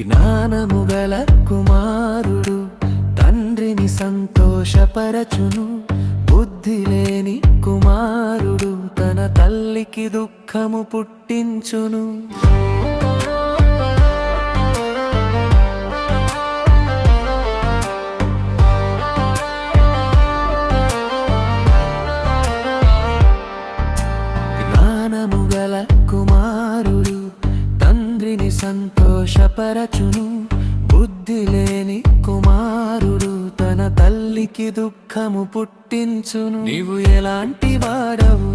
జ్ఞానము గల కుమారుడు తండ్రిని సంతోషపరచును. బుద్ధి లేని కుమారుడు తన తల్లికి దుఃఖము పుట్టించును. జ్ఞానము గల కుమారుడు సంతోషపరచును. బుద్ధి లేని కుమారుడు తన తల్లికి దుఃఖము పుట్టించును. నీవు ఎలాంటి వాడవు?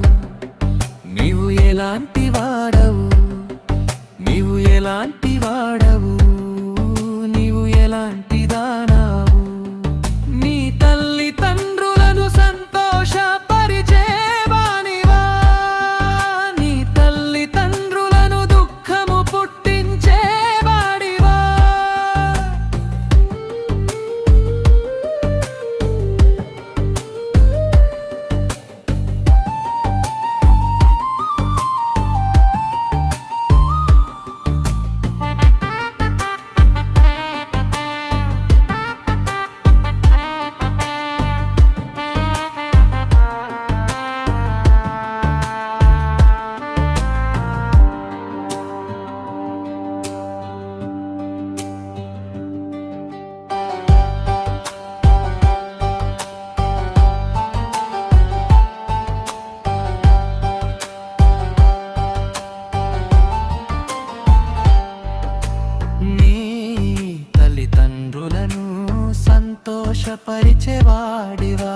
సంతోషపరిచేవాడివా?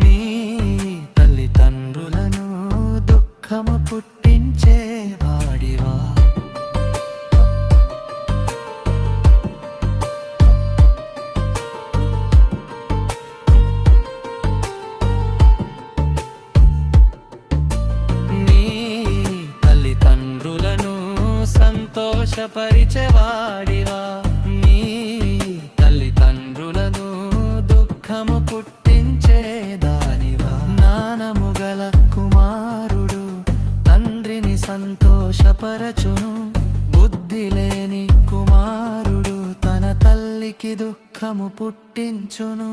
నీ తల్లిదండ్రులను దుఃఖము పుట్టించేవాడివా? నీ తల్లిదండ్రులను సంతోషపరిచే సంతోషపరచును. బుద్ధి లేని కుమారుడు తన తల్లికి దుఃఖము పుట్టించును.